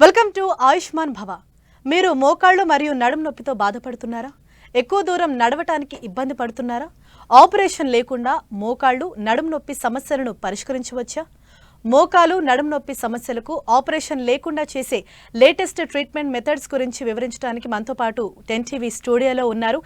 Welcome to Ayushman భవ. మీరు మోకాళ్ళు మరియు నడుము నొప్పితో బాధపడుతున్నారా? ఎక్కువ దూరం నడవటానికి ఇబ్బంది పడుతున్నారా? ఆపరేషన్ లేకుండా మోకాళ్ళు నడుము నొప్పి సమస్యలను పరిష్కరించవచ్చా? మోకాలు నడుము నొప్పి సమస్యలకు ఆపరేషన్ లేకుండా చేసే లేటెస్ట్ ట్రీట్మెంట్ మెథడ్స్ గురించి వివరించడానికి మనతో పాటు టెన్ టీవీ స్టూడియోలో ఉన్నారు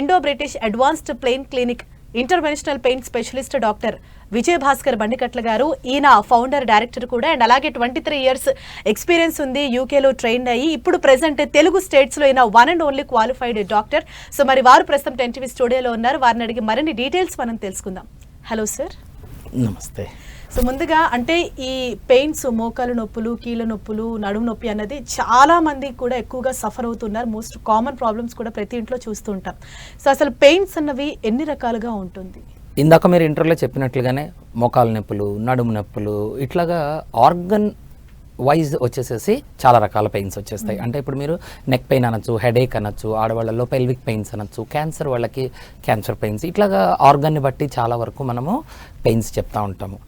Indo British advanced plain clinic interventional pain specialist doctor Vijay Bhaskar Bandikatla garu. ఈయన ఫౌండర్ డైరెక్టర్ కూడా. అండ్ అలాగే ట్వంటీ త్రీ ఇయర్స్ ఎక్స్పీరియన్స్ ఉంది యూకేలో ట్రైన్ అయ్యి. ఇప్పుడు ప్రెసెంట్ తెలుగు స్టేట్స్లో అయిన one and only qualified doctor so మరి వారు ప్రస్తుతం టెన్ టీవీ స్టూడియోలో ఉన్నారు. వారిని అడిగి మరిన్ని డీటెయిల్స్ మనం తెలుసుకుందాం. హలో సార్ నమస్తే. సో ముందుగా అంటే ఈ పెయిన్స్ మోకాలు నొప్పులు కీళ్ళ నొప్పులు నడుము నొప్పి అన్నది చాలా మంది కూడా ఎక్కువగా సఫర్ అవుతున్నారు. మోస్ట్ కామన్ ప్రాబ్లమ్స్ కూడా ప్రతి ఇంట్లో చూస్తూ ఉంటాం. సో అసలు పెయిన్స్ అన్నవి ఎన్ని రకాలుగా ఉంటుంది? ఇందాక మీరు ఇంటర్లో చెప్పినట్లుగానే మోకాలు నొప్పులు నడుము నొప్పులు ఇట్లాగా ఆర్గన్ వైజ్ వచ్చేసేసి చాలా రకాల పెయిన్స్ వచ్చేస్తాయి. అంటే ఇప్పుడు మీరు నెక్ పెయిన్ అనొచ్చు హెడేక్ అనొచ్చు ఆడవాళ్ళలో పెల్విక్ పెయిన్స్ అనొచ్చు క్యాన్సర్ వాళ్ళకి క్యాన్సర్ పెయిన్స్ ఇట్లాగా ఆర్గన్ని బట్టి చాలా వరకు మనము పెయిన్స్ చెప్తా ఉంటాము.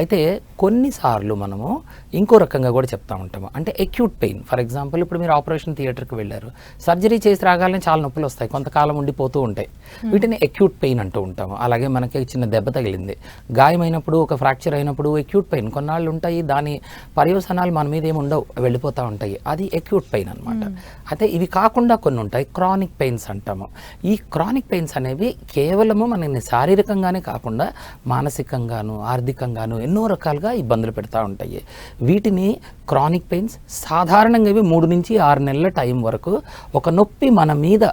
అయితే కొన్నిసార్లు మనము ఇంకో రకంగా కూడా చెప్తా ఉంటాము. అంటే అక్యూట్ పెయిన్ ఫర్ ఎగ్జాంపుల్ ఇప్పుడు మీరు ఆపరేషన్ థియేటర్కి వెళ్ళారు. సర్జరీ చేసి రాగానే చాలా నొప్పులు వస్తాయి. కొంతకాలం ఉండిపోతూ ఉంటాయి. వీటిని అక్యూట్ పెయిన్ అంటూ ఉంటాము. అలాగే మనకి చిన్న దెబ్బ తగిలింది. గాయమైనప్పుడు ఒక ఫ్రాక్చర్ అయినప్పుడు అక్యూట్ పెయిన్ కొన్నాళ్ళు ఉంటాయి. దాని పర్యవసనాలు మన మీద ఏమి ఉండవు. వెళ్ళిపోతూ ఉంటాయి. అది అక్యూట్ పెయిన్ అనమాట అయితే ఇవి కాకుండా కొన్ని ఉంటాయి. క్రానిక్ పెయిన్స్ అంటాము. ఈ క్రానిక్ పెయిన్స్ అనేవి కేవలము మనల్ని శారీరకంగానే కాకుండా మానసికంగాను ఆర్థికంగాను ఎన్నో రకాలుగా ఇబ్బందులు పెడతా ఉంటాయి. వీటిని క్రానిక్ పెయిన్స్ సాధారణంగా ఇవి మూడు నుంచి ఆరు నెలల టైం వరకు ఒక నొప్పి మన మీద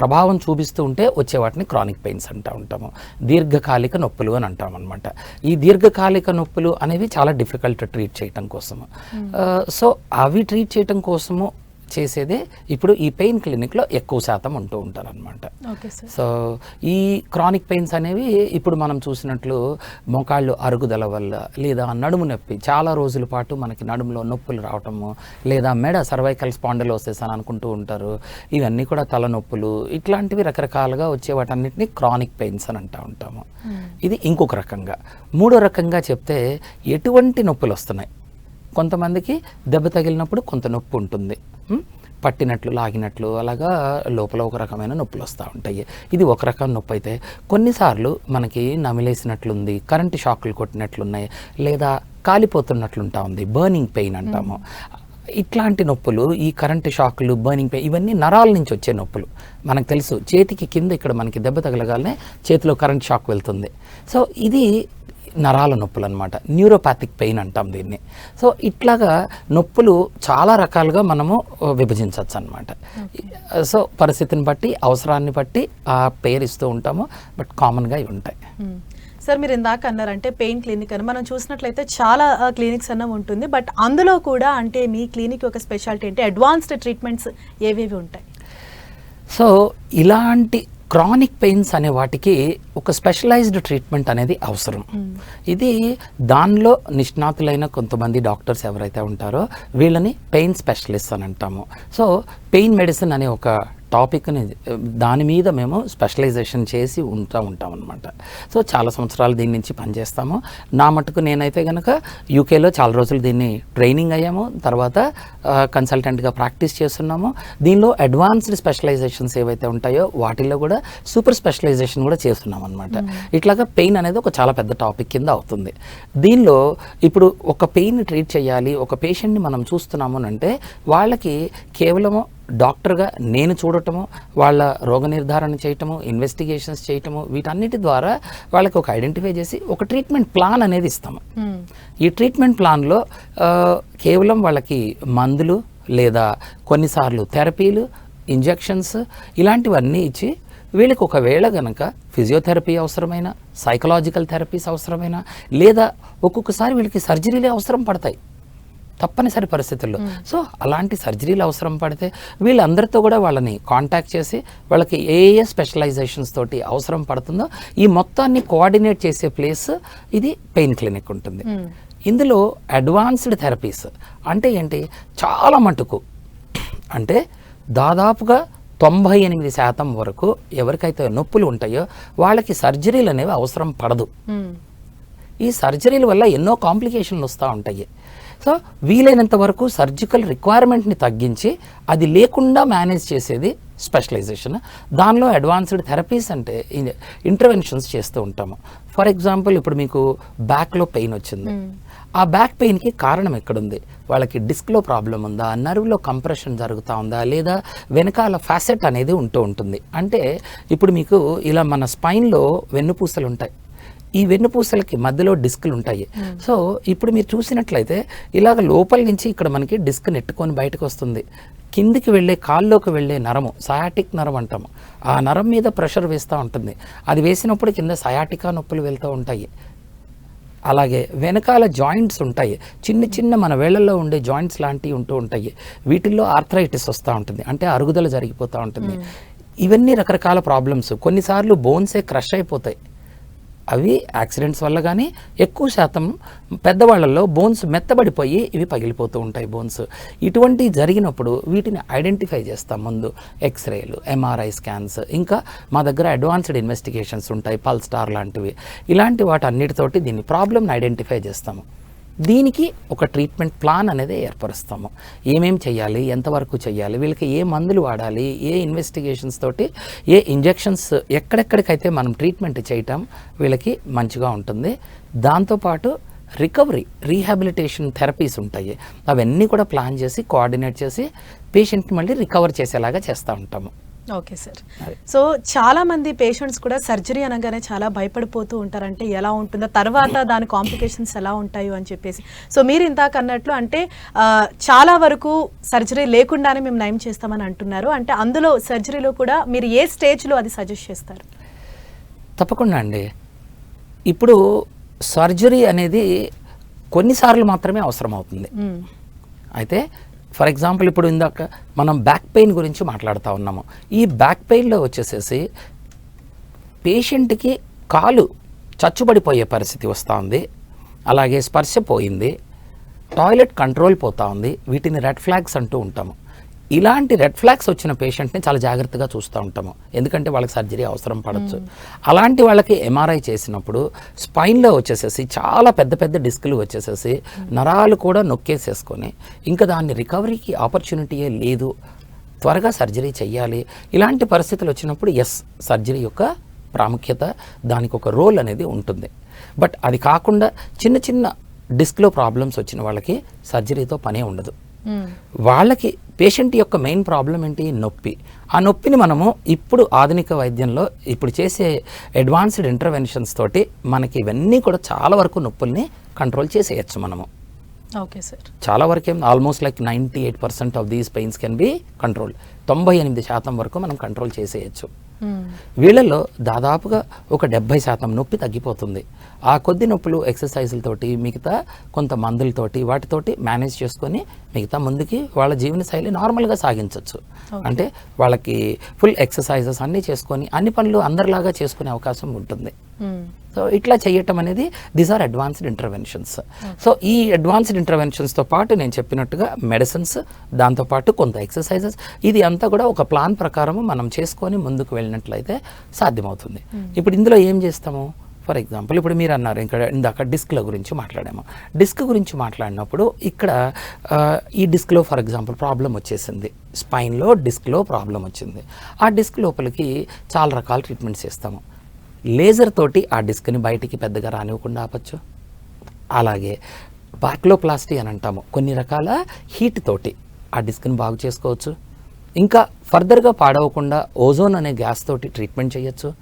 ప్రభావం చూపిస్తూ ఉంటే వచ్చే వాటిని క్రానిక్ పెయిన్స్ అంటూ ఉంటాము. దీర్ఘకాలిక నొప్పులు అని అంటాం అనమాట ఈ దీర్ఘకాలిక నొప్పులు అనేవి చాలా డిఫికల్ట్ ట్రీట్ చేయటం కోసము. సో అవి ట్రీట్ చేయటం కోసము చేసేదే ఇప్పుడు ఈ పెయిన్ క్లినిక్లో ఎక్కువ శాతం ఉంటూ ఉంటారు అనమాట సో ఈ క్రానిక్ పెయిన్స్ అనేవి ఇప్పుడు మనం చూసినట్లు మోకాళ్ళు అరుగుదల వల్ల లేదా నడుము నొప్పి చాలా రోజుల పాటు మనకి నడుములో నొప్పులు రావటము లేదా మెడ సర్వైకల్ స్పాండలోసిస్ అని అనుకుంటూ ఉంటారు. ఇవన్నీ కూడా తలనొప్పులు ఇట్లాంటివి రకరకాలుగా వచ్చే వాటన్నిటిని క్రానిక్ పెయిన్స్ అని అంటూ ఉంటాము. ఇది ఇంకొక రకంగా. మూడో రకంగా చెప్తే ఎటువంటి నొప్పులు వస్తున్నాయి? కొంతమందికి దెబ్బ తగిలినప్పుడు కొంత నొప్పి ఉంటుంది. పట్టినట్లు లాగినట్లు అలాగా లోపల ఒక రకమైన నొప్పులు వస్తూ ఉంటాయి. ఇది ఒక రకం నొప్పి అయితే కొన్నిసార్లు మనకి నమిలేసినట్లుంది కరెంటు షాకులు కొట్టినట్లున్నాయి లేదా కాలిపోతున్నట్లుంటా ఉంది బర్నింగ్ పెయిన్ అంటాము. ఇట్లాంటి నొప్పులు ఈ కరెంటు షాకులు బర్నింగ్ పెయిన్ ఇవన్నీ నరాల నుంచి వచ్చే నొప్పులు. మనకు తెలుసు చేతికి కింద ఇక్కడ మనకి దెబ్బ తగలగానే చేతిలో కరెంట్ షాక్ వెళ్తుంది. సో ఇది నరాల నొప్పులు అనమాట న్యూరోపాథిక్ పెయిన్ అంటాం దీన్ని. సో ఇట్లాగా నొప్పులు చాలా రకాలుగా మనము విభజించవచ్చు అనమాట సో పరిస్థితిని బట్టి అవసరాన్ని బట్టి ఆ పేరు ఇస్తూ ఉంటాము. బట్ కామన్గా ఇవి ఉంటాయి. సార్ మీరు ఇందాక అన్నారంటే పెయిన్ క్లినిక్ అని. మనం చూసినట్లయితే చాలా క్లినిక్స్ అన్న ఉంటుంది. బట్ అందులో కూడా అంటే మీ క్లినిక్ యొక్క స్పెషాలిటీ అంటే అడ్వాన్స్డ్ ట్రీట్మెంట్స్ ఏవేవి ఉంటాయి? సో ఇలాంటి క్రానిక్ పెయిన్స్ అనే వాటికి ఒక స్పెషలైజ్డ్ ట్రీట్మెంట్ అనేది అవసరం. ఇది దానిలో నిష్ణాతులైన కొంతమంది డాక్టర్స్ ఎవరైతే ఉంటారో వీళ్ళని పెయిన్ స్పెషలిస్ట్ అని అంటాము. సో పెయిన్ మెడిసిన్ అనే ఒక టాపిక్ని దాని మీద మేము స్పెషలైజేషన్ చేసి ఉంటా ఉంటాం అనమాట సో చాలా సంవత్సరాలు దీని నుంచి పనిచేస్తాము. నా మటుకు నేనైతే కనుక యూకేలో చాలా రోజులు దీన్ని ట్రైనింగ్ అయ్యాము. తర్వాత కన్సల్టెంట్గా ప్రాక్టీస్ చేస్తున్నాము. దీనిలో అడ్వాన్స్డ్ స్పెషలైజేషన్స్ ఏవైతే ఉంటాయో వాటిల్లో కూడా సూపర్ స్పెషలైజేషన్ కూడా చేస్తున్నాం అనమాట ఇట్లాగా పెయిన్ అనేది ఒక చాలా పెద్ద టాపిక్ కింద అవుతుంది. దీనిలో ఇప్పుడు ఒక పెయిన్ ట్రీట్ చేయాలి ఒక పేషెంట్ని మనం చూస్తున్నాము అని అంటే వాళ్ళకి కేవలము డాక్టర్గా నేను చూడటము వాళ్ళ రోగ నిర్ధారణ చేయటము ఇన్వెస్టిగేషన్స్ చేయటము వీటన్నిటి ద్వారా వాళ్ళకి ఒక ఐడెంటిఫై చేసి ఒక ట్రీట్మెంట్ ప్లాన్ అనేది ఇస్తాము. ఈ ట్రీట్మెంట్ ప్లాన్లో కేవలం వాళ్ళకి మందులు లేదా కొన్నిసార్లు థెరపీలు ఇంజెక్షన్స్ ఇలాంటివన్నీ ఇచ్చి వీళ్ళకి ఒకవేళ గనక ఫిజియోథెరపీ అవసరమైన సైకలాజికల్ థెరపీస్ అవసరమైన లేదా ఒక్కొక్కసారి వీళ్ళకి సర్జరీలే అవసరం పడతాయి తప్పనిసరి పరిస్థితుల్లో. సో అలాంటి సర్జరీలు అవసరం పడితే వీళ్ళందరితో కూడా వాళ్ళని కాంటాక్ట్ చేసి వాళ్ళకి ఏ ఏ స్పెషలైజేషన్స్ తోటి అవసరం పడుతుందో ఈ మొత్తాన్ని కోఆర్డినేట్ చేసే ప్లేస్ ఇది పెయిన్ క్లినిక్ ఉంటుంది. ఇందులో అడ్వాన్స్డ్ థెరపీస్ అంటే ఏంటి? చాలా మటుకు. అంటే దాదాపుగా తొంభై ఎనిమిది శాతం వరకు ఎవరికైతే నొప్పులు ఉంటాయో వాళ్ళకి సర్జరీలు అనేవి అవసరం పడదు. ఈ సర్జరీల వల్ల ఎన్నో కాంప్లికేషన్లు వస్తూ ఉంటాయి. సో వీలైనంత వరకు సర్జికల్ రిక్వైర్మెంట్ని తగ్గించి అది లేకుండా మేనేజ్ చేసేది స్పెషలైజేషన్. దానిలో అడ్వాన్స్డ్ థెరపీస్ అంటే ఇంటర్వెన్షన్స్ చేస్తూ ఉంటాము. ఫర్ ఎగ్జాంపుల్ ఇప్పుడు మీకు బ్యాక్లో పెయిన్ వచ్చింది. ఆ బ్యాక్ పెయిన్కి కారణం ఎక్కడుంది? వాళ్ళకి డిస్క్లో ప్రాబ్లం ఉందా? నర్వ్లో కంప్రెషన్ జరుగుతూ ఉందా? లేదా వెనకాల ఫ్యాసెట్ అనేది ఉంటూ ఉంటుంది. అంటే ఇప్పుడు మీకు ఇలా మన స్పైన్లో వెన్నుపూసలు ఉంటాయి ఈ వెన్నుపూసలకి మధ్యలో డిస్క్లు ఉంటాయి. సో ఇప్పుడు మీరు చూసినట్లయితే ఇలాగ లోపల నుంచి ఇక్కడ మనకి డిస్క్ నెట్టుకొని బయటకు వస్తుంది. కిందికి వెళ్ళే కాల్లోకి వెళ్ళే నరము సయాటిక్ నరం అంటాము ఆ నరం మీద ప్రెషర్ వేస్తూ ఉంటుంది. అది వేసినప్పుడు కింద సయాటికా నొప్పులు వెళ్తూ ఉంటాయి. అలాగే వెనకాల జాయింట్స్ ఉంటాయి. చిన్న చిన్న మన వేళ్ళల్లో ఉండే జాయింట్స్ లాంటివి ఉంటూ ఉంటాయి. వీటిల్లో ఆర్థరైటిస్ వస్తూ ఉంటుంది. అంటే అరుగుదల జరిగిపోతూ ఉంటుంది. ఇవన్నీ రకరకాల ప్రాబ్లమ్స్. కొన్నిసార్లు బోన్సే క్రష్ అయిపోతాయి. అవి యాక్సిడెంట్స్ వల్ల కానీ ఎక్కువ శాతం పెద్దవాళ్ళల్లో బోన్స్ మెత్తబడిపోయి ఇవి పగిలిపోతూ ఉంటాయి బోన్స్. ఇటువంటి జరిగినప్పుడు వీటిని ఐడెంటిఫై చేస్తాం ముందు. ఎక్స్రేలు ఎంఆర్ఐ స్కాన్స్ ఇంకా మా దగ్గర అడ్వాన్స్డ్ ఇన్వెస్టిగేషన్స్ ఉంటాయి పల్స్టార్ లాంటివి. ఇలాంటి వాటి అన్నిటితోటి దీన్ని ప్రాబ్లమ్ని ఐడెంటిఫై చేస్తాము. దీనికి ఒక ట్రీట్మెంట్ ప్లాన్ అనేది ఏర్పరుస్తాము. ఏమేం చేయాలి? ఎంతవరకు చేయాలి? వీళ్ళకి ఏ మందులు వాడాలి? ఏ ఇన్వెస్టిగేషన్స్ తోటి ఏ ఇంజెక్షన్స్ ఎక్కడెక్కడికైతే మనం ట్రీట్మెంట్ చేయటం వీళ్ళకి మంచిగా ఉంటుంది. దాంతోపాటు రికవరీ రీహాబిలిటేషన్ థెరపీస్ ఉంటాయి. అవన్నీ కూడా ప్లాన్ చేసి కోఆర్డినేట్ చేసి పేషెంట్ని మళ్ళీ రికవర్ చేసేలాగా చేస్తూ ఉంటాము. ఓకే సార్ సో చాలా మంది పేషెంట్స్ కూడా సర్జరీ అనగానే చాలా భయపడిపోతూ ఉంటారంటే ఎలా ఉంటుందో తర్వాత దాని కాంప్లికేషన్స్ ఎలా ఉంటాయో అని చెప్పేసి. సో మీరు ఇందాక అన్నట్లు అంటే చాలా వరకు సర్జరీ లేకుండానే మేము నయం చేస్తామని అంటున్నారు. అంటే అందులో సర్జరీలో కూడా మీరు ఏ స్టేజ్లో అది సజెస్ట్ చేస్తారు? తప్పకుండా అండి. ఇప్పుడు సర్జరీ అనేది కొన్నిసార్లు మాత్రమే అవసరం అవుతుంది. అయితే ఫర్ ఎగ్జాంపుల్ ఇప్పుడు ఇందాక మనం బ్యాక్ పెయిన్ గురించి మాట్లాడుతూ ఉన్నాము. ఈ బ్యాక్ పెయిన్లో వచ్చేసేసి పేషెంట్కి కాలు చచ్చుబడిపోయే పరిస్థితి వస్తూ ఉంది. అలాగే స్పర్శ పోయింది. టాయిలెట్ కంట్రోల్ పోతూ ఉంది. వీటిని రెడ్ ఫ్లాగ్స్ అంటూ ఉంటాము. ఇలాంటి రెడ్ ఫ్లాగ్స్ వచ్చిన పేషెంట్ని చాలా జాగ్రత్తగా చూస్తూ ఉంటాము. ఎందుకంటే వాళ్ళకి సర్జరీ అవసరం పడవచ్చు అలాంటి వాళ్ళకి ఎంఆర్ఐ చేసినప్పుడు స్పైన్లో వచ్చేసేసి చాలా పెద్ద పెద్ద డిస్కులు వచ్చేసేసి నరాలు కూడా నొక్కేసేసుకొని ఇంకా దాన్ని రికవరీకి ఆపర్చునిటీయే లేదు. త్వరగా సర్జరీ చేయాలి ఇలాంటి పరిస్థితులు వచ్చినప్పుడు ఎస్ సర్జరీ యొక్క ప్రాముఖ్యత దానికి ఒక రోల్ అనేది ఉంటుంది. బట్ అది కాకుండా చిన్న చిన్న డిస్క్లో ప్రాబ్లమ్స్ వచ్చిన వాళ్ళకి సర్జరీతో పనే ఉండదు. వాళ్ళకి పేషెంట్ యొక్క మెయిన్ ప్రాబ్లం ఏంటి? నొప్పి. ఆ నొప్పిని మనము ఇప్పుడు ఆధునిక వైద్యంలో ఇప్పుడు చేసే అడ్వాన్స్డ్ ఇంటర్వెన్షన్స్ తోటి మనకి ఇవన్నీ కూడా చాలా వరకు నొప్పుల్ని కంట్రోల్ చేసేయచ్చు మనము. Okay sir. చాలా వరకు almost like ninety eight percent of these pains can be control తొంభై ఎనిమిది శాతం వరకు మనం కంట్రోల్ చేసేయచ్చు. మ్మ్. వీళ్ళల్లో దాదాపుగా ఒక డెబ్బై శాతం నొప్పి తగ్గిపోతుంది ఆ కొద్ది నొప్పులు ఎక్సర్సైజులతోటి మిగతా కొంత మందులతోటి వాటితోటి మేనేజ్ చేసుకొని మిగతా ముందుకి వాళ్ళ జీవన శైలి నార్మల్గా సాగించవచ్చు అంటే వాళ్ళకి ఫుల్ ఎక్సర్సైజెస్ అన్నీ చేసుకొని అన్ని పనులు అందరిలాగా చేసుకునే అవకాశం ఉంటుంది. సో ఇట్లా చేయటం అనేది these are advanced interventions so ఈ అడ్వాన్స్డ్ ఇంటర్వెన్షన్స్తో పాటు నేను చెప్పినట్టుగా మెడిసిన్స్ దాంతోపాటు కొంత ఎక్సర్సైజెస్ ఇది అంతా కూడా ఒక ప్లాన్ ప్రకారము మనం చేసుకొని ముందుకు వెళ్ళినట్లయితే సాధ్యమవుతుంది. ఇప్పుడు ఇందులో ఏం చేస్తాము? ఫర్ ఎగ్జాంపుల్ ఇప్పుడు మీరు అన్నారు ఇక్కడ ఇందాక డిస్క్ల గురించి మాట్లాడాము. డిస్క్ గురించి మాట్లాడినప్పుడు ఇక్కడ ఈ డిస్క్లో ఫర్ ఎగ్జాంపుల్ ప్రాబ్లం వచ్చేసింది. స్పైన్లో డిస్క్లో ప్రాబ్లం వచ్చింది. ఆ డిస్క్ లోపలికి చాలా రకాల ట్రీట్మెంట్స్ చేస్తాము. లేజర్ తోటి ఆ డిస్క్ని బయటికి పెద్దగా రానివ్వకుండా ఆపచ్చు. అలాగే బాక్లోప్లాస్టీ అని అంటాము. కొన్ని రకాల హీట్ తోటి ఆ డిస్క్ని బాగు చేసుకోవచ్చు. ఇంకా ఫర్దర్గా పాడవకుండా ఓజోన్ అనే గ్యాస్ తోటి ట్రీట్మెంట్ చేయొచ్చు.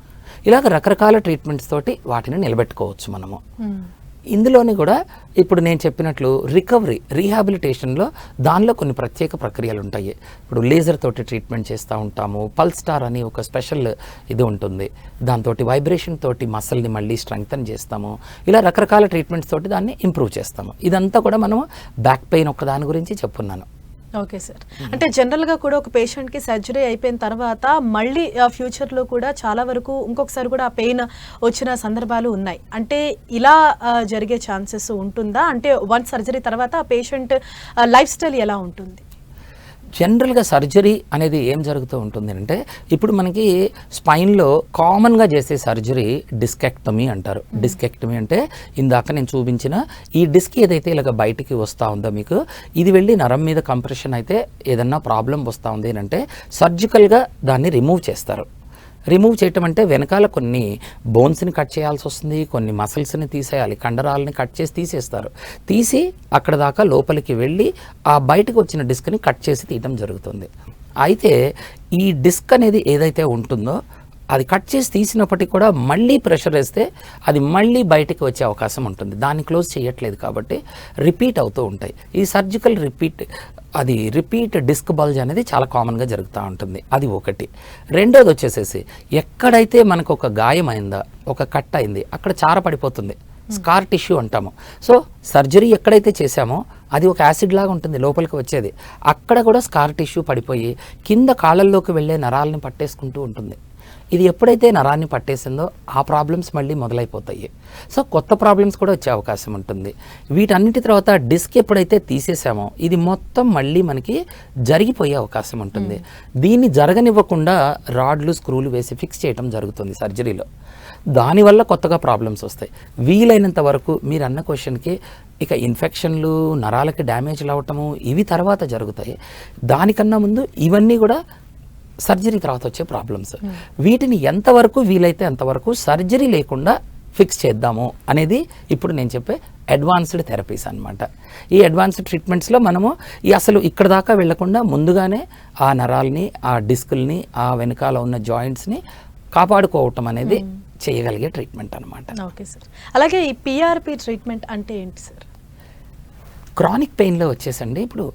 ఇలాగ రకరకాల ట్రీట్మెంట్స్ తోటి వాటిని నిలబెట్టుకోవచ్చు మనము. ఇందులోని కూడా ఇప్పుడు నేను చెప్పినట్లు రికవరీ రీహాబిలిటేషన్లో దానిలో కొన్ని ప్రత్యేక ప్రక్రియలు ఉంటాయి. ఇప్పుడు లేజర్ తోటి ట్రీట్మెంట్ చేస్తూ ఉంటాము పల్స్ స్టార్ అని ఒక స్పెషల్ ఇది ఉంటుంది. దాంతో వైబ్రేషన్ తోటి మసల్ని మళ్ళీ స్ట్రెంగ్తన్ చేస్తాము. ఇలా రకరకాల ట్రీట్మెంట్స్ తోటి దాన్ని ఇంప్రూవ్ చేస్తాము. ఇదంతా కూడా మనం బ్యాక్ పెయిన్ ఒక్క దాని గురించి చెప్పున్నాను. Okay sir. అంటే జనరల్గా కూడా ఒక పేషెంట్కి సర్జరీ అయిపోయిన తర్వాత మళ్ళీ ఫ్యూచర్లో కూడా చాలా వరకు ఇంకొకసారి కూడా ఆ పెయిన్ వచ్చిన సందర్భాలు ఉన్నాయి. అంటే ఇలా జరిగే ఛాన్సెస్ ఉంటుందా? అంటే వన్ సర్జరీ తర్వాత ఆ పేషెంట్ లైఫ్ స్టైల్ ఎలా ఉంటుంది? జనరల్గా సర్జరీ అనేది ఏం జరుగుతూ ఉంటుంది అంటే ఇప్పుడు మనకి స్పైన్లో కామన్గా చేసే సర్జరీ డిస్కెక్టమీ అంటారు. డిస్కెక్టమీ అంటే ఇందాక నేను చూపించిన ఈ డిస్క్ ఏదైతే ఇలాగ బయటికి వస్తూ ఉందో మీకు ఇది వెళ్ళి నరం మీద కంప్రెషన్ అయితే ఏదన్నా ప్రాబ్లం వస్తూ ఉంది అంటే సర్జికల్గా దాన్ని రిమూవ్ చేస్తారు. రిమూవ్ చేయటం అంటే వెనకాల కొన్ని బోన్స్ని కట్ చేయాల్సి వస్తుంది కొన్ని మసిల్స్ని తీసేయాలి కండరాలని కట్ చేసి తీసేస్తారు. తీసి అక్కడ దాకా లోపలికి వెళ్ళి ఆ బయటకు వచ్చిన డిస్క్ని కట్ చేసి తీయటం జరుగుతుంది. అయితే ఈ డిస్క్ అనేది ఏదైతే ఉంటుందో అది కట్ చేసి తీసినప్పటికీ కూడా మళ్ళీ ప్రెషర్ వేస్తే అది మళ్ళీ బయటికి వచ్చే అవకాశం ఉంటుంది. దాన్ని క్లోజ్ చేయట్లేదు కాబట్టి రిపీట్ అవుతూ ఉంటాయి. ఈ సర్జికల్ రిపీట్ అది రిపీట్ డిస్క్ బల్జ్ అనేది చాలా కామన్గా జరుగుతూ ఉంటుంది. అది ఒకటి. రెండోది వచ్చేసేసి ఎక్కడైతే మనకు ఒక గాయం అయిందా ఒక కట్ అయింది అక్కడ చార పడిపోతుంది. స్కార్ టిష్యూ అంటాము. సో సర్జరీ ఎక్కడైతే చేశామో అది ఒక యాసిడ్ లాగా ఉంటుంది లోపలికి వచ్చేది. అక్కడ కూడా స్కార్ టిష్యూ పడిపోయి కింద కాళ్ళల్లోకి వెళ్ళే నరాలని పట్టేసుకుంటూ ఉంటుంది. ఇది ఎప్పుడైతే నరాన్ని పట్టేసిందో ఆ ప్రాబ్లమ్స్ మళ్ళీ మొదలైపోతాయి. సో కొత్త ప్రాబ్లమ్స్ కూడా వచ్చే అవకాశం ఉంటుంది. వీటన్నిటి తర్వాత డిస్క్ ఎప్పుడైతే తీసేసామో ఇది మొత్తం మళ్ళీ మనకి జరిగిపోయే అవకాశం ఉంటుంది. దీన్ని జరగనివ్వకుండా రాడ్లు స్క్రూలు వేసి ఫిక్స్ చేయడం జరుగుతుంది సర్జరీలో దానివల్ల కొత్తగా ప్రాబ్లమ్స్ వస్తాయి. వీలైనంత వరకు మీరు అన్న క్వశ్చన్కి ఇక ఇన్ఫెక్షన్లు నరాలకి డ్యామేజ్లు అవటము ఇవి తర్వాత జరుగుతాయి. దానికన్నా ముందు ఇవన్నీ కూడా సర్జరీ తర్వాత వచ్చే ప్రాబ్లమ్స్. వీటిని ఎంతవరకు వీలైతే అంతవరకు సర్జరీ లేకుండా ఫిక్స్ చేద్దాము అనేది ఇప్పుడు నేను చెప్పే అడ్వాన్స్డ్ థెరపీస్ అన్నమాట. ఈ అడ్వాన్స్డ్ ట్రీట్మెంట్స్లో మనము ఈ అసలు ఇక్కడ దాకా వెళ్ళకుండా ముందుగానే ఆ నరాల్ని ఆ డిస్కుల్ని ఆ వెనకాల ఉన్న జాయింట్స్ని కాపాడుకోవటం అనేది చేయగలిగే ట్రీట్మెంట్ అన్నమాట. Okay sir. అలాగే ఈ పిఆర్పి ట్రీట్మెంట్ అంటే ఏంటి సార్? క్రానిక్ పెయిన్లో వచ్చేసండి. ఇప్పుడు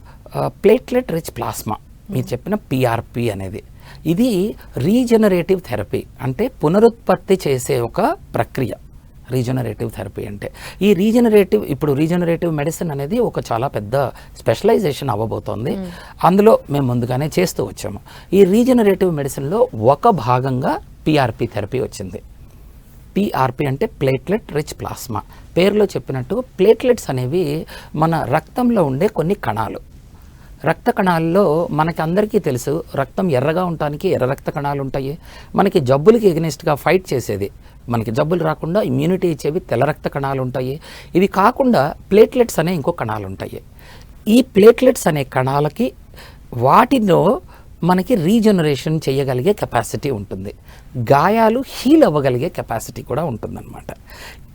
ప్లేట్లెట్ రిచ్ ప్లాస్మా. మీరు చెప్పిన పిఆర్పి అనేది. ఇది రీజనరేటివ్ థెరపీ అంటే పునరుత్పత్తి చేసే ఒక ప్రక్రియ. రీజనరేటివ్ థెరపీ అంటే. ఈ రీజనరేటివ్ ఇప్పుడు రీజనరేటివ్ మెడిసిన్ అనేది ఒక చాలా పెద్ద స్పెషలైజేషన్ అవ్వబోతోంది. అందులో మేము ముందుగానే చేస్తూ వచ్చాము. ఈ రీజనరేటివ్ మెడిసిన్లో ఒక భాగంగా పిఆర్పి థెరపీ వచ్చింది. పిఆర్పి అంటే ప్లేట్లెట్ రిచ్ ప్లాస్మా. పేరులో చెప్పినట్టు ప్లేట్లెట్స్ అనేవి మన రక్తంలో ఉండే కొన్ని కణాలు. రక్త కణాల్లో మనకి అందరికీ తెలుసు రక్తం ఎర్రగా ఉండటానికి ఎర్ర రక్త కణాలు ఉంటాయి. మనకి జబ్బులకి ఎగ్నెస్ట్గా ఫైట్ చేసేది మనకి జబ్బులు రాకుండా ఇమ్యూనిటీ ఇచ్చేవి తెల్ల రక్త కణాలు ఉంటాయి. ఇవి కాకుండా ప్లేట్లెట్స్ అనే ఇంకో కణాలు ఉంటాయి. ఈ ప్లేట్లెట్స్ అనే కణాలకి వాటిలో మనకి రీజనరేషన్ చేయగలిగే కెపాసిటీ ఉంటుంది. గాయాలు హీల్ అవ్వగలిగే కెపాసిటీ కూడా ఉంటుందన్నమాట.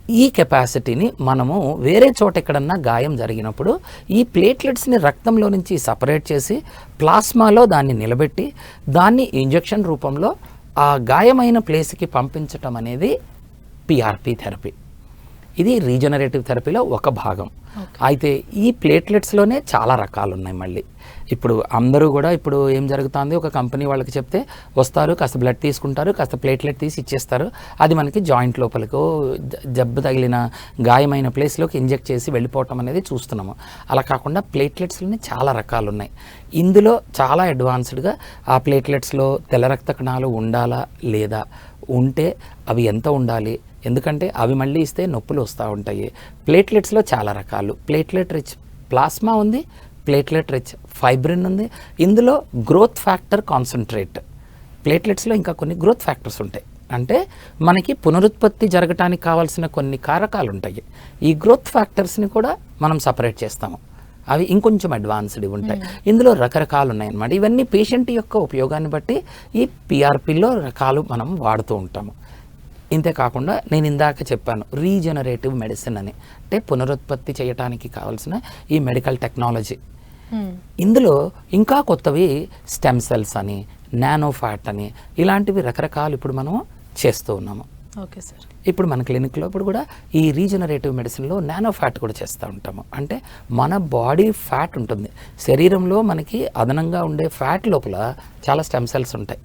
ఈ కెపాసిటీని మనము వేరే చోట ఎక్కడన్నా గాయం జరిగినప్పుడు ఈ ప్లేట్లెట్స్ని రక్తంలో నుంచి సపరేట్ చేసి ప్లాస్మాలో దాన్ని నిలబెట్టి దాన్ని ఇంజెక్షన్ రూపంలో ఆ గాయమైన ప్లేస్కి పంపించటం అనేది పిఆర్పి థెరపీ. ఇది రీజనరేటివ్ థెరపీలో ఒక భాగం. అయితే ఈ ప్లేట్లెట్స్లోనే చాలా రకాలు ఉన్నాయి మళ్ళీ. ఇప్పుడు అందరూ కూడా ఇప్పుడు ఏం జరుగుతుంది? ఒక కంపెనీ వాళ్ళకి చెప్తే వస్తారు కాస్త బ్లడ్ తీసుకుంటారు కాస్త ప్లేట్లెట్ తీసి ఇచ్చేస్తారు. అది మనకి జాయింట్ లోపలకు జబ్బు తగిలిన గాయమైన ప్లేస్లోకి ఇంజెక్ట్ చేసి వెళ్ళిపోవటం అనేది చూస్తున్నాము. అలా కాకుండా ప్లేట్లెట్స్లోనే చాలా రకాలు ఉన్నాయి ఇందులో చాలా అడ్వాన్స్డ్గా ఆ ప్లేట్లెట్స్లో తెల్ల రక్త కణాలు ఉండాలా లేదా? ఉంటే అవి ఎంత ఉండాలి? ఎందుకంటే అవి మళ్ళీ ఇస్తే నొప్పులు వస్తూ ఉంటాయి. ప్లేట్లెట్స్లో చాలా రకాలు. ప్లేట్లెట్ రిచ్ ప్లాస్మా ఉంది ప్లేట్లెట్ రిచ్ ఫైబ్రిన్ ఉంది. ఇందులో గ్రోత్ ఫ్యాక్టర్ కాన్సన్ట్రేట్ ప్లేట్లెట్స్లో ఇంకా కొన్ని గ్రోత్ ఫ్యాక్టర్స్ ఉంటాయి. అంటే మనకి పునరుత్పత్తి జరగటానికి కావాల్సిన కొన్ని కారకాలు ఉంటాయి ఈ గ్రోత్ ఫ్యాక్టర్స్ని కూడా మనం సపరేట్ చేస్తాము. అవి ఇంకొంచెం అడ్వాన్స్డ్ ఉంటాయి. ఇందులో రకరకాలు ఉన్నాయి అన్నమాట ఇవన్నీ పేషెంట్ యొక్క ఉపయోగాన్ని బట్టి ఈ పిఆర్పిలో రకాలు మనం వాడుతూ ఉంటాము. ఇంతే కాకుండా నేను ఇందాక చెప్పాను రీజనరేటివ్ మెడిసిన్ అని. అంటే పునరుత్పత్తి చేయడానికి కావాల్సిన ఈ మెడికల్ టెక్నాలజీ ఇందులో ఇంకా కొత్తవి స్టెమ్ సెల్స్ అని నానో ఫ్యాట్ అని ఇలాంటివి రకరకాలు ఇప్పుడు మనం చేస్తూ ఉన్నాము. Okay sir. ఇప్పుడు మన క్లినిక్లో ఇప్పుడు కూడా ఈ రీజనరేటివ్ మెడిసిన్లో నానో ఫ్యాట్ కూడా చేస్తూ ఉంటాము. అంటే మన బాడీ ఫ్యాట్ ఉంటుంది. శరీరంలో మనకి అదనంగా ఉండే ఫ్యాట్ లోపల చాలా స్టెమ్ సెల్స్ ఉంటాయి.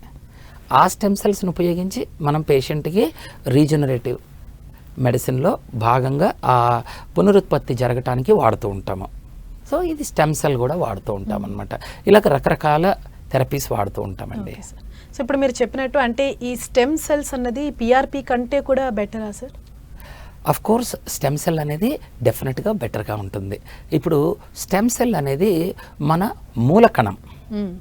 ఆ స్టెమ్ సెల్స్ని ఉపయోగించి మనం పేషెంట్కి రీజనరేటివ్ మెడిసిన్లో భాగంగా ఆ పునరుత్పత్తి జరగటానికి వాడుతూ ఉంటాము. సో ఇది స్టెమ్ సెల్ కూడా వాడుతూ ఉంటాం అనమాట ఇలాగ రకరకాల థెరపీస్ వాడుతూ ఉంటామండి. సో ఇప్పుడు మీరు చెప్పినట్టు అంటే ఈ స్టెమ్ సెల్స్ అన్నది పిఆర్పి కంటే కూడా బెటరా sir? Of course stem cell అనేది డెఫినెట్గా బెటర్గా ఉంటుంది. ఇప్పుడు స్టెమ్ సెల్ అనేది మన మూల కణం మ్మ్.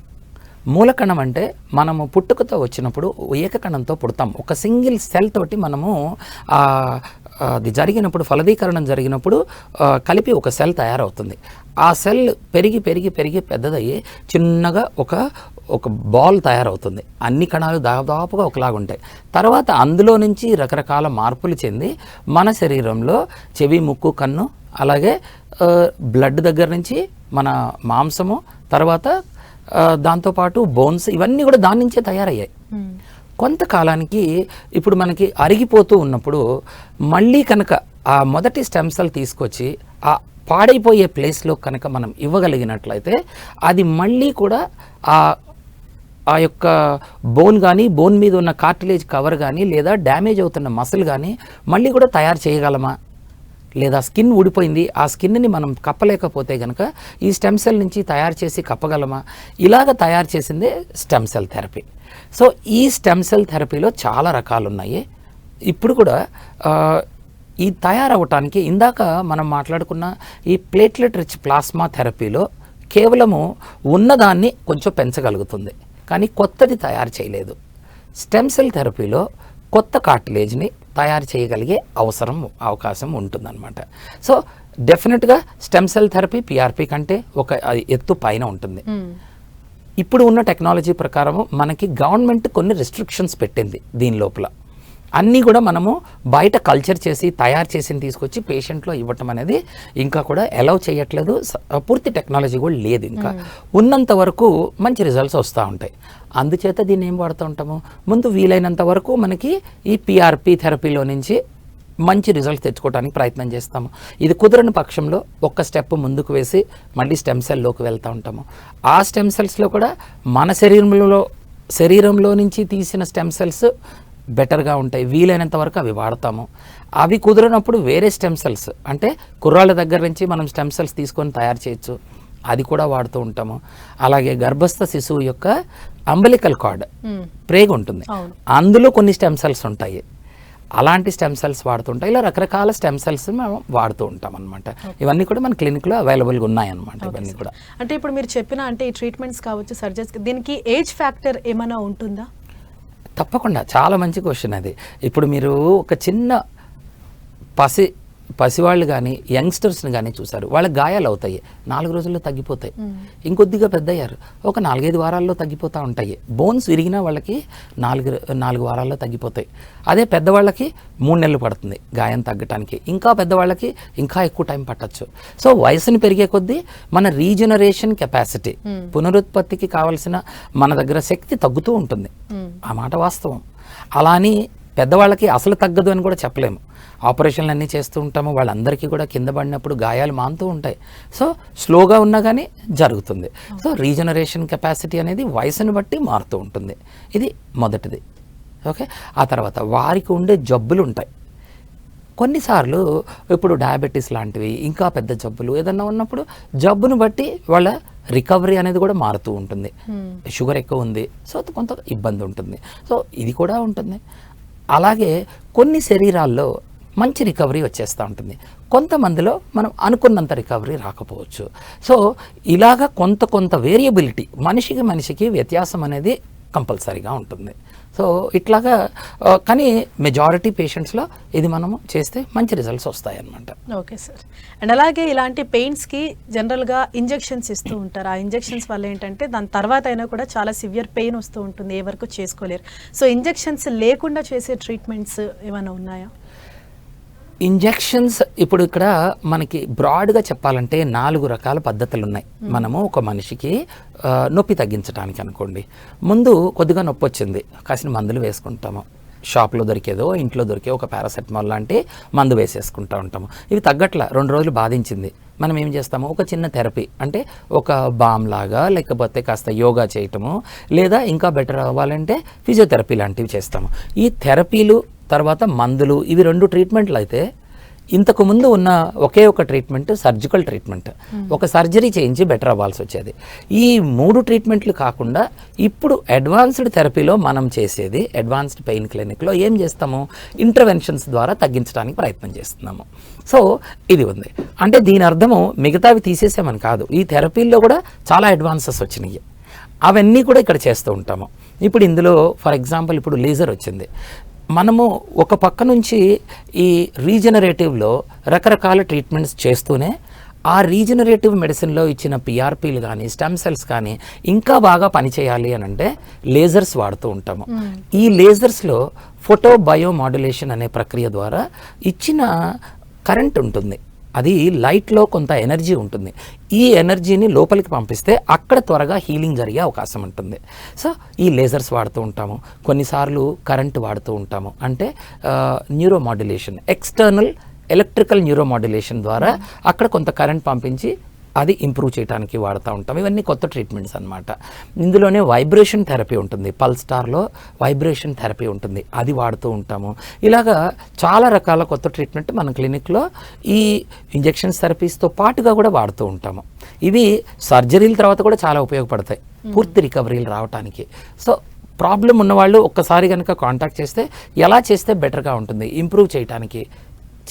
మూలకణం అంటే మనము పుట్టుకతో వచ్చినప్పుడు ఏకకణంతో పుడతాం. ఒక సింగిల్ సెల్ తోటి మనము అది జరిగినప్పుడు ఫలదీకరణం జరిగినప్పుడు కలిపి ఒక సెల్ తయారవుతుంది. ఆ సెల్ పెరిగి పెరిగి పెరిగి పెద్దదయ్యి చిన్నగా ఒక ఒక బాల్ తయారవుతుంది. అన్ని కణాలు దాదాపుగా ఒకలాగా ఉంటాయి. తర్వాత అందులో నుంచి రకరకాల మార్పులు చెంది మన శరీరంలో చెవి ముక్కు కన్ను అలాగే బ్లడ్ దగ్గర నుంచి మన మాంసము తర్వాత దాంతోపాటు బోన్స్ ఇవన్నీ కూడా దాని నుంచే తయారయ్యాయి. కొంతకాలానికి ఇప్పుడు మనకి అరిగిపోతూ ఉన్నప్పుడు మళ్ళీ కనుక ఆ మొదటి స్టెమ్ సెల్ తీసుకొచ్చి ఆ పాడైపోయే ప్లేస్లో కనుక మనం ఇవ్వగలిగినట్లయితే అది మళ్ళీ కూడా ఆ ఆ యొక్క బోన్ కానీ బోన్ మీద ఉన్న కార్టిలేజ్ కవర్ కానీ లేదా డ్యామేజ్ అవుతున్న మసిల్ కానీ మళ్ళీ కూడా తయారు చేయగలమా? లేదా స్కిన్ ఊడిపోయింది ఆ స్కిన్ని మనం కప్పలేకపోతే కనుక ఈ స్టెమ్ సెల్ నుంచి తయారు చేసి కప్పగలమా? ఇలాగ తయారు చేసిందే స్టెమ్ సెల్ థెరపీ. సో ఈ స్టెమ్ సెల్ థెరపీలో చాలా రకాలు ఉన్నాయి ఇప్పుడు కూడా ఈ తయారవటానికి ఇందాక మనం మాట్లాడుకున్న ఈ ప్లేట్లెట్ రిచ్ ప్లాస్మా థెరపీలో కేవలము ఉన్నదాన్ని కొంచెం పెంచగలుగుతుంది. కానీ కొత్తది తయారు చేయలేదు. స్టెమ్ సెల్ థెరపీలో కొత్త కార్టిలేజ్ని తయారు చేయగలిగే అవసరం అవకాశం ఉంటుందన్నమాట. సో డెఫినెట్గా స్టెమ్ సెల్ థెరపీ పిఆర్పి కంటే ఒక ఎత్తు పైన ఉంటుంది. ఇప్పుడు ఉన్న టెక్నాలజీ ప్రకారం మనకి గవర్నమెంట్ కొన్ని రెస్ట్రిక్షన్స్ పెట్టింది దీని లోపల. అన్నీ కూడా మనము బయట కల్చర్ చేసి తయారు చేసి తీసుకొచ్చి పేషెంట్లో ఇవ్వటం అనేది ఇంకా కూడా అలౌ చేయట్లేదు. పూర్తి టెక్నాలజీ కూడా లేదు ఇంకా. ఉన్నంత వరకు మంచి రిజల్ట్స్ వస్తూ ఉంటాయి. అందుచేత దీన్ని ఏం వాడుతూ ఉంటాము? ముందు వీలైనంత వరకు మనకి ఈ పిఆర్పి థెరపీలో నుంచి మంచి రిజల్ట్స్ తెచ్చుకోవడానికి ప్రయత్నం చేస్తాము. ఇది కుదరని పక్షంలో ఒక్క స్టెప్ ముందుకు వేసి మళ్ళీ స్టెమ్ సెల్లోకి వెళ్తూ ఉంటాము. ఆ స్టెమ్ సెల్స్లో కూడా మన శరీరంలో శరీరంలో నుంచి తీసిన స్టెమ్ సెల్స్ బెటర్గా ఉంటాయి. వీలైనంత వరకు అవి వాడతాము. అవి కుదరనప్పుడు వేరే స్టెమ్ సెల్స్ అంటే కుర్రాళ్ళ దగ్గర నుంచి మనం స్టెమ్ సెల్స్ తీసుకొని తయారు చేయొచ్చు. అది కూడా వాడుతూ ఉంటాము. అలాగే గర్భస్థ శిశువు యొక్క అంబలికల్ కార్డ్. ప్రేగ్ ఉంటుంది. అందులో కొన్ని స్టెమ్ సెల్స్ ఉంటాయి. అలాంటి స్టెమ్ సెల్స్ వాడుతుంటాయి ఇలా రకరకాల స్టెమ్ సెల్స్ మనం వాడుతూ ఉంటాం అనమాట ఇవన్నీ కూడా మన క్లినిక్లో అవైలబుల్గా ఉన్నాయన్నమాట ఇవన్నీ కూడా. అంటే ఇప్పుడు మీరు చెప్పిన అంటే ఈ ట్రీట్మెంట్స్ కావచ్చు సర్జరీస్ దీనికి ఏజ్ ఫ్యాక్టర్ ఏమైనా ఉంటుందా? తప్పకుండా. చాలా మంచి క్వశ్చన్ అది. ఇప్పుడు మీరు ఒక చిన్న పసి పసివాళ్ళు కానీ యంగ్స్టర్స్ని కానీ చూసారు వాళ్ళకి గాయాలు అవుతాయి. నాలుగు రోజుల్లో తగ్గిపోతాయి. ఇంకొద్దిగా పెద్దయ్యారు. ఒక నాలుగైదు వారాల్లో తగ్గిపోతూ ఉంటాయి. బోన్స్ విరిగినా వాళ్ళకి నాలుగు నాలుగు వారాల్లో తగ్గిపోతాయి. అదే పెద్దవాళ్ళకి మూడు నెలలు పడుతుంది గాయం తగ్గటానికి. ఇంకా పెద్దవాళ్ళకి ఇంకా ఎక్కువ టైం పట్టచ్చు. సో వయసుని పెరిగే కొద్దీ మన రీజనరేషన్ కెపాసిటీ పునరుత్పత్తికి కావాల్సిన మన దగ్గర శక్తి తగ్గుతూ ఉంటుంది. ఆ మాట వాస్తవం. అలా అని పెద్దవాళ్ళకి అసలు తగ్గదు అని కూడా చెప్పలేము. ఆపరేషన్లు అన్నీ చేస్తూ ఉంటాము. వాళ్ళందరికీ కూడా కింద పడినప్పుడు గాయాలు మానుతూ ఉంటాయి. సో స్లోగా ఉన్నా కానీ జరుగుతుంది. సో రీజనరేషన్ కెపాసిటీ అనేది వయసుని బట్టి మారుతూ ఉంటుంది. ఇది మొదటిది. ఓకే? ఆ తర్వాత వారికి ఉండే జబ్బులు ఉంటాయి. కొన్నిసార్లు ఇప్పుడు డయాబెటీస్ లాంటివి ఇంకా పెద్ద జబ్బులు ఏదన్నా ఉన్నప్పుడు జబ్బును బట్టి వాళ్ళ రికవరీ అనేది కూడా మారుతూ ఉంటుంది. షుగర్ ఎక్కువ ఉంది. సో కొంత ఇబ్బంది ఉంటుంది. సో ఇది కూడా ఉంటుంది. అలాగే కొన్ని శరీరాల్లో మంచి రికవరీ వచ్చేస్తూ ఉంటుంది. కొంతమందిలో మనం అనుకున్నంత రికవరీ రాకపోవచ్చు. సో ఇలాగా కొంత కొంత వేరియబిలిటీ మనిషికి మనిషికి వ్యత్యాసం అనేది కంపల్సరీగా ఉంటుంది. సో ఇట్లాగా కానీ మెజారిటీ పేషెంట్స్లో ఇది మనము చేస్తే మంచి రిజల్ట్స్ వస్తాయన్నమాట. Okay sir. అండ్ అలాగే ఇలాంటి పెయిన్స్కి జనరల్గా ఇంజెక్షన్స్ ఇస్తూ ఉంటారు. ఆ ఇంజెక్షన్స్ వల్ల ఏంటంటే దాని తర్వాత అయినా కూడా చాలా సివియర్ పెయిన్ వస్తూ ఉంటుంది. ఏ వరకు చేసుకోలేరు. సో ఇంజెక్షన్స్ లేకుండా చేసే ట్రీట్మెంట్స్ ఏమైనా ఉన్నాయా? ఇంజెక్షన్స్ ఇప్పుడు ఇక్కడ మనకి బ్రాడ్గా చెప్పాలంటే నాలుగు రకాల పద్ధతులు ఉన్నాయి మనము ఒక మనిషికి నొప్పి తగ్గించడానికి అనుకోండి. ముందు కొద్దిగా నొప్పి వచ్చింది. కాసిన మందులు వేసుకుంటాము. షాప్లో దొరికేదో ఇంట్లో దొరికే ఒక పారాసెటమాల్ లాంటి మందు వేసేసుకుంటూ ఉంటాము. ఇవి తగ్గట్ల రెండు రోజులు బాధించింది. మనం ఏం చేస్తాము? ఒక చిన్న థెరపీ అంటే ఒక బామ్ లాగా లేకపోతే కాస్త యోగా చేయటము లేదా ఇంకా బెటర్ అవ్వాలంటే ఫిజియోథెరపీ లాంటివి చేస్తాము. ఈ థెరపీలు తర్వాత మందులు ఇవి రెండు ట్రీట్మెంట్లు అయితే ఇంతకు ముందు ఉన్న ఒకే ఒక ట్రీట్మెంట్ సర్జికల్ ట్రీట్మెంట్. ఒక సర్జరీ చేయించి బెటర్ అవ్వాల్సి వచ్చేది ఈ మూడు ట్రీట్మెంట్లు కాకుండా ఇప్పుడు అడ్వాన్స్డ్ థెరపీలో మనం చేసేది అడ్వాన్స్డ్ పెయిన్ క్లినిక్లో ఏం చేస్తాము? ఇంటర్వెన్షన్స్ ద్వారా తగ్గించడానికి ప్రయత్నం చేస్తున్నాము. సో ఇది ఉంది. అంటే దీని అర్థము మిగతావి తీసేసామని కాదు. ఈ థెరపీల్లో కూడా చాలా అడ్వాన్సెస్ వచ్చినాయి. అవన్నీ కూడా ఇక్కడ చేస్తూ ఉంటాము. ఇప్పుడు ఇందులో ఫర్ ఎగ్జాంపుల్ ఇప్పుడు లేజర్ వచ్చింది. మనము ఒక పక్క నుంచి ఈ రీజనరేటివ్లో రకరకాల ట్రీట్మెంట్స్ చేస్తూనే ఆ రీజనరేటివ్ మెడిసిన్లో ఇచ్చిన పిఆర్పీలు కానీ స్టెమ్ సెల్స్ కానీ ఇంకా బాగా పనిచేయాలి అని అంటే లేజర్స్ వాడుతూ ఉంటాము. ఈ లేజర్స్లో ఫోటో బయోమాడ్యులేషన్ అనే ప్రక్రియ ద్వారా ఇచ్చిన కరెంట్ ఉంటుంది. అది లైట్లో కొంత ఎనర్జీ ఉంటుంది. ఈ ఎనర్జీని లోపలికి పంపిస్తే అక్కడ త్వరగా హీలింగ్ జరిగే అవకాశం ఉంటుంది. సో ఈ లేజర్స్ వాడుతూ ఉంటాము. కొన్నిసార్లు కరెంట్ వాడుతూ ఉంటాము. అంటే neuro modulation external electrical neuro modulation ద్వారా అక్కడ కొంత కరెంట్ పంపించి అది ఇంప్రూవ్ చేయడానికి వాడుతూ ఉంటాం. ఇవన్నీ కొత్త ట్రీట్మెంట్స్ అన్నమాట. ఇందులోనే వైబ్రేషన్ థెరపీ ఉంటుంది. పల్ స్టార్లో వైబ్రేషన్ థెరపీ ఉంటుంది. అది వాడుతూ ఉంటాము. ఇలాగా చాలా రకాల కొత్త ట్రీట్మెంట్ మన క్లినిక్లో ఈ ఇంజెక్షన్స్ థెరపీస్తో పాటుగా కూడా వాడుతూ ఉంటాము. ఇవి సర్జరీల తర్వాత కూడా చాలా ఉపయోగపడతాయి. పూర్తి రికవరీలు రావడానికి సో ప్రాబ్లం ఉన్నవాళ్ళు ఒక్కసారి కనుక కాంటాక్ట్ చేస్తే ఎలా చేస్తే బెటర్గా ఉంటుంది? ఇంప్రూవ్ చేయడానికి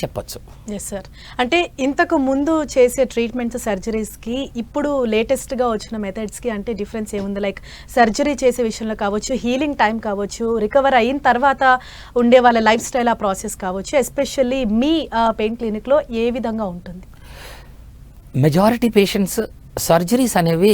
చెప్పొచ్చు. ఎస్ సార్ అంటే ఇంతకు ముందు చేసే ట్రీట్మెంట్స్ సర్జరీస్కి ఇప్పుడు లేటెస్ట్గా వచ్చిన మెథడ్స్కి అంటే డిఫరెన్స్ ఏముంది? లైక్ సర్జరీ చేసే విషయంలో కావచ్చు హీలింగ్ టైం కావచ్చు రికవర్ అయిన తర్వాత ఉండే వాళ్ళ లైఫ్ స్టైల్ ఆ ప్రాసెస్ కావచ్చు ఎస్పెషల్లీ మీ పెయిన్ క్లినిక్లో ఏ విధంగా ఉంటుంది? మెజారిటీ పేషెంట్స్ సర్జరీస్ అనేవి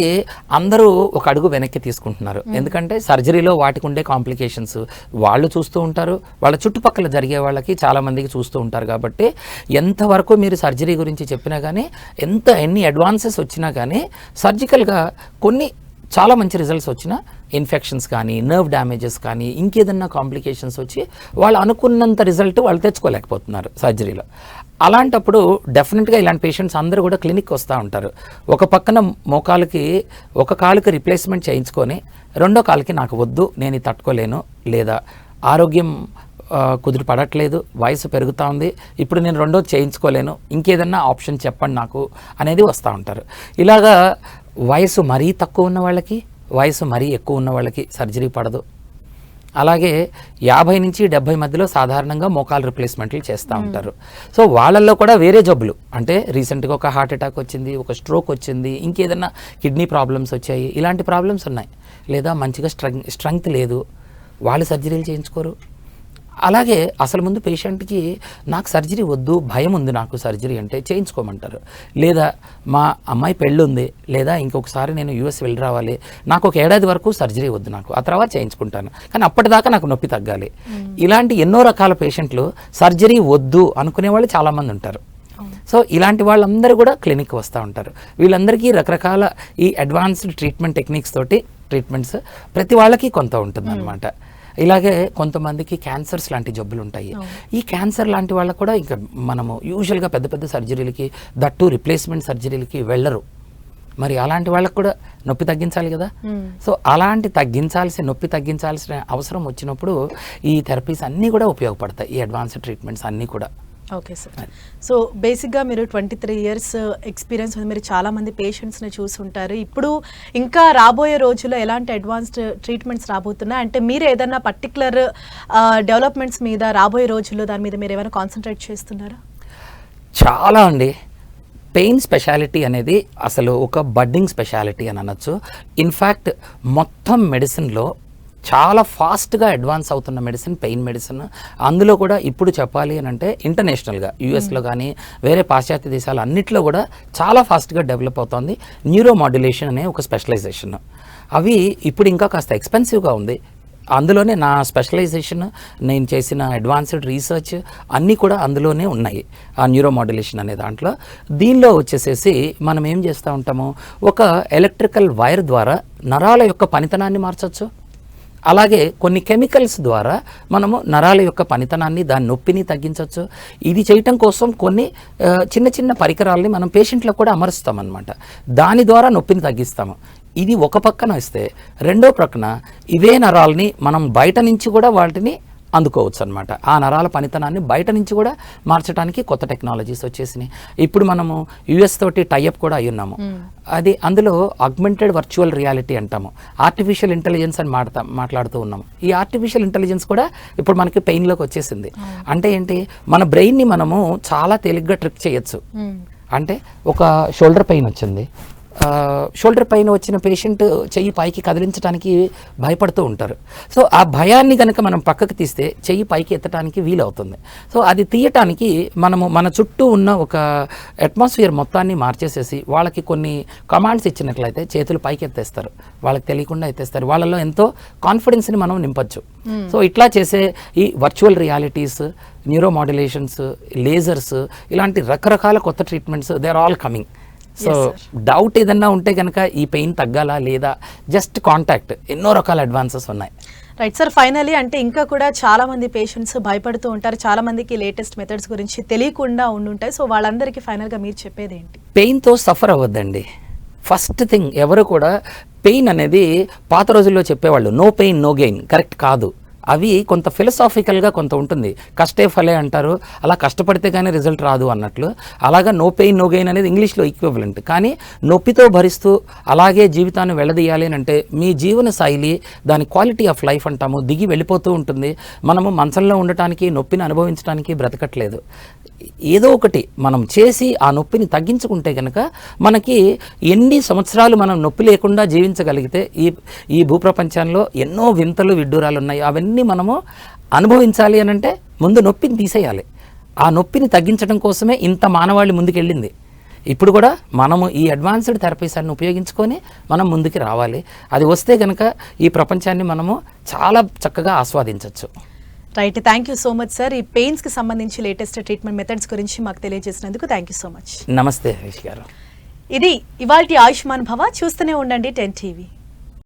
అందరూ ఒక అడుగు వెనక్కి తీసుకుంటున్నారు. ఎందుకంటే సర్జరీలో వాటికి ఉండే కాంప్లికేషన్స్ వాళ్ళు చూస్తూ ఉంటారు. వాళ్ళ చుట్టుపక్కల జరిగే వాళ్ళకి చాలా మందికి చూస్తూ ఉంటారు కాబట్టి ఎంతవరకు మీరు సర్జరీ గురించి చెప్పినా కానీ ఎంత ఎన్ని అడ్వాన్సెస్ వచ్చినా కానీ సర్జికల్గా కొన్ని చాలా మంచి రిజల్ట్స్ వచ్చిన ఇన్ఫెక్షన్స్ కానీ నర్వ్ డ్యామేజెస్ కానీ ఇంకేదన్నా కాంప్లికేషన్స్ వచ్చి వాళ్ళు అనుకున్నంత రిజల్ట్ వాళ్ళు తెచ్చుకోలేకపోతున్నారు సర్జరీలో అలాంటప్పుడు డెఫినెట్గా ఇలాంటి పేషెంట్స్ అందరూ కూడా క్లినిక్ వస్తూ ఉంటారు. ఒక పక్కన మోకాలకి ఒక కాలుకి రిప్లేస్మెంట్ చేయించుకొని రెండో కాలుకి నాకు వద్దు నేను తట్టుకోలేను లేదా ఆరోగ్యం కుదిరి పడట్లేదు వయసు పెరుగుతూ ఉంది ఇప్పుడు నేను రెండోది చేయించుకోలేను ఇంకేదన్నా ఆప్షన్ చెప్పండి నాకు అనేది వస్తూ ఉంటారు. ఇలాగా వయసు మరీ తక్కువ ఉన్న వాళ్ళకి వయసు మరీ ఎక్కువ ఉన్న వాళ్ళకి సర్జరీ పడదు. అలాగే యాభై నుంచి డెబ్బై మధ్యలో సాధారణంగా మోకాలు రిప్లేస్మెంట్లు చేస్తూ ఉంటారు. సో వాళ్ళల్లో కూడా వేరే జబ్బులు. అంటే రీసెంట్గా ఒక హార్ట్ అటాక్ వచ్చింది ఒక స్ట్రోక్ వచ్చింది ఇంకేదన్నా కిడ్నీ ప్రాబ్లమ్స్ వచ్చాయి ఇలాంటి ప్రాబ్లమ్స్ ఉన్నాయి. లేదా మంచిగా స్ట్రెంగ్ స్ట్రెంగ్త్ లేదు. వాళ్ళు సర్జరీలు చేయించుకోరు. అలాగే అసలు ముందు పేషెంట్కి నాకు సర్జరీ వద్దు భయం ఉంది నాకు సర్జరీ అంటే చేయించుకోమంటారు. లేదా మా అమ్మాయి పెళ్ళి ఉంది లేదా ఇంకొకసారి నేను యూఎస్ వెళ్ళి రావాలి నాకు ఒక ఏడాది వరకు సర్జరీ వద్దు నాకు ఆ తర్వాత చేయించుకుంటాను. కానీ అప్పటిదాకా నాకు నొప్పి తగ్గాలి. ఇలాంటి ఎన్నో రకాల పేషెంట్లు సర్జరీ వద్దు అనుకునే వాళ్ళు చాలామంది ఉంటారు. సో ఇలాంటి వాళ్ళందరూ కూడా క్లినిక్ వస్తూ ఉంటారు. వీళ్ళందరికీ రకరకాల ఈ అడ్వాన్స్డ్ ట్రీట్మెంట్ టెక్నిక్స్ తోటి ట్రీట్మెంట్స్ ప్రతి వాళ్ళకి కొంత ఉంటుంది ఇలాగే కొంతమందికి క్యాన్సర్స్ లాంటి జబ్బులు ఉంటాయి. ఈ క్యాన్సర్ లాంటి వాళ్ళకు కూడా ఇంకా మనము యూజువల్గా పెద్ద పెద్ద సర్జరీలకి దట్టు రిప్లేస్మెంట్ సర్జరీలకి వెళ్ళరు. మరి అలాంటి వాళ్ళకు కూడా నొప్పి తగ్గించాలి కదా? సో అలాంటి తగ్గించాల్సిన నొప్పి తగ్గించాల్సిన అవసరం వచ్చినప్పుడు ఈ థెరపీస్ అన్నీ కూడా ఉపయోగపడతాయి. ఈ అడ్వాన్స్డ్ ట్రీట్మెంట్స్ అన్నీ కూడా. Okay sir. సో బేసిక్గా మీరు ట్వంటీ త్రీ ఇయర్స్ ఎక్స్పీరియన్స్ ఉంది. మీరు చాలా మంది పేషెంట్స్ని చూసుంటారు. ఇప్పుడు ఇంకా రాబోయే రోజుల్లో ఎలాంటి అడ్వాన్స్డ్ ట్రీట్మెంట్స్ రాబోతున్నాయి? అంటే మీరు ఏదైనా పర్టికులర్ డెవలప్మెంట్స్ మీద రాబోయే రోజుల్లో దాని మీద మీరు ఏమైనా కాన్సన్ట్రేట్ చేస్తున్నారా? చాలా అండి. పెయిన్ స్పెషాలిటీ అనేది అసలు ఒక బడ్డింగ్ స్పెషాలిటీ అని అనొచ్చు. ఇన్ఫ్యాక్ట్ మొత్తం మెడిసిన్లో చాలా ఫాస్ట్గా అడ్వాన్స్ అవుతున్న మెడిసిన్ పెయిన్ మెడిసిన్. అందులో కూడా ఇప్పుడు చెప్పాలి అని అంటే ఇంటర్నేషనల్గా యూఎస్లో కానీ వేరే పాశ్చాత్య దేశాలు అన్నిట్లో కూడా చాలా ఫాస్ట్గా డెవలప్ అవుతుంది. న్యూరో మాడ్యులేషన్ అనే ఒక స్పెషలైజేషన్. అవి ఇప్పుడు ఇంకా కాస్త ఎక్స్పెన్సివ్గా ఉంది. అందులోనే నా స్పెషలైజేషన్ నేను చేసిన అడ్వాన్స్డ్ రీసెర్చ్ అన్నీ కూడా అందులోనే ఉన్నాయి. ఆ న్యూరో మాడ్యులేషన్ అనే దాంట్లో. దీనిలో వచ్చేసేసి మనం ఏం చేస్తూ ఉంటాము? ఒక ఎలక్ట్రికల్ వైర్ ద్వారా నరాల యొక్క పనితనాన్ని మార్చొచ్చు. అలాగే కొన్ని కెమికల్స్ ద్వారా మనము నరాల యొక్క పనితనాన్ని దాని నొప్పిని తగ్గించవచ్చు ఇది చేయటం కోసం కొన్ని చిన్న చిన్న పరికరాలని మనం పేషెంట్లకు కూడా అమరుస్తాం అనమాట దాని ద్వారా నొప్పిని తగ్గిస్తాము. ఇది ఒక పక్కన ఇస్తే రెండో ప్రక్కన ఇవే నరాలని మనం బయట నుంచి కూడా వాటిని అందుకోవచ్చు అనమాట ఆ నరాల పనితనాన్ని బయట నుంచి కూడా మార్చడానికి కొత్త టెక్నాలజీస్ వచ్చేసినాయి. ఇప్పుడు మనము యుఎస్ తోటి టైఅప్ కూడా అయి ఉన్నాము. అది అందులో అగ్మెంటెడ్ వర్చువల్ రియాలిటీ అంటాము. ఆర్టిఫిషియల్ ఇంటెలిజెన్స్ అని మాడతా మాట్లాడుతూ ఉన్నాము. ఈ ఆర్టిఫిషియల్ ఇంటెలిజెన్స్ కూడా ఇప్పుడు మనకి పెయిన్లోకి వచ్చేసింది. అంటే ఏంటి? మన బ్రెయిన్ని మనము చాలా తేలిగ్గా ట్రిక్ చేయొచ్చు. అంటే ఒక షోల్డర్ పెయిన్ వచ్చింది. షోల్డర్ పైన వచ్చిన పేషెంట్ చెయ్యి పైకి కదిలించడానికి భయపడుతూ ఉంటారు. సో ఆ భయాన్ని కనుక మనం పక్కకు తీస్తే చెయ్యి పైకి ఎత్తడానికి వీలవుతుంది. సో అది తీయటానికి మనము మన చుట్టూ ఉన్న ఒక అట్మాస్ఫియర్ మొత్తాన్ని మార్చేసేసి వాళ్ళకి కొన్ని కమాండ్స్ ఇచ్చినట్లయితే చేతులు పైకి ఎత్తేస్తారు. వాళ్ళకి తెలియకుండా ఎత్తేస్తారు. వాళ్ళలో ఎంతో కాన్ఫిడెన్స్ని మనం నింపచ్చు. సో ఇట్లా చేసే ఈ virtual realities neuro modulations lasers ఇలాంటి రకరకాల కొత్త treatments they are all coming so doubt ఏదన్నా ఉంటే కనుక ఈ పెయిన్ తగ్గాలా లేదా? జస్ట్ కాంటాక్ట్ ఎన్నో రకాల అడ్వాన్సెస్ ఉన్నాయి. రైట్ సార్ ఫైనలీ అంటే ఇంకా కూడా చాలా మంది పేషెంట్స్ భయపడుతూ ఉంటారు. చాలా మందికి లేటెస్ట్ మెథడ్స్ గురించి తెలియకుండా ఉండుంటాయి. సో వాళ్ళందరికీ ఫైనల్గా మీరు చెప్పేది ఏంటి పెయిన్తో సఫర్ అవ్వద్దండి. ఫస్ట్ థింగ్ ఎవరు కూడా పెయిన్ అనేది పాత రోజుల్లో చెప్పేవాళ్ళు. No pain no gain correct కాదు. అవి కొంత ఫిలసాఫికల్గా కొంత ఉంటుంది. కష్టే ఫలే అంటారు. అలా కష్టపడితే కానీ రిజల్ట్ రాదు అన్నట్లు. అలాగా నో పెయిన్ నో గెయిన్ అనేది ఇంగ్లీష్లో ఈక్వెవలెంట్ కానీ నొప్పితో భరిస్తూ అలాగే జీవితాన్ని వెళ్ళదీయాలి అని అంటే మీ జీవన శైలి దాని క్వాలిటీ ఆఫ్ లైఫ్ అంటాము దిగి వెళ్ళిపోతూ ఉంటుంది. మనము మంచంలో ఉండటానికి నొప్పిని అనుభవించడానికి బ్రతకట్లేదు. ఏదో ఒకటి మనం చేసి ఆ నొప్పిని తగ్గించుకుంటే కనుక మనకి ఎన్ని సంవత్సరాలు మనం నొప్పి లేకుండా జీవించగలిగితే ఈ ఈ భూప్రపంచంలో ఎన్నో వింతలు విడ్డూరాలు ఉన్నాయి. అవన్నీ మనము అనుభవించాలి అని అంటే ముందు నొప్పిని తీసేయాలి. ఆ నొప్పిని తగ్గించడం కోసమే ఇంత మానవాళి ముందుకెళ్ళింది. ఇప్పుడు కూడా మనము ఈ అడ్వాన్స్డ్ థెరపీస్ అన్ని ఉపయోగించుకొని మనం ముందుకు రావాలి. అది వస్తే కనుక ఈ ప్రపంచాన్ని మనము చాలా చక్కగా ఆస్వాదించవచ్చు right thank you so much sir. ఈ పెయిన్స్కి సంబంధించి లేటెస్ట్ ట్రీట్మెంట్ మెథడ్స్ గురించి మాకు తెలియజేసినందుకు థ్యాంక్ యూ సో మచ్. నమస్తే హరీష్ గారు. ఇది ఇవాల్టి ఆయుష్మాన్ భవ. చూస్తూనే ఉండండి టెన్ టీవీ.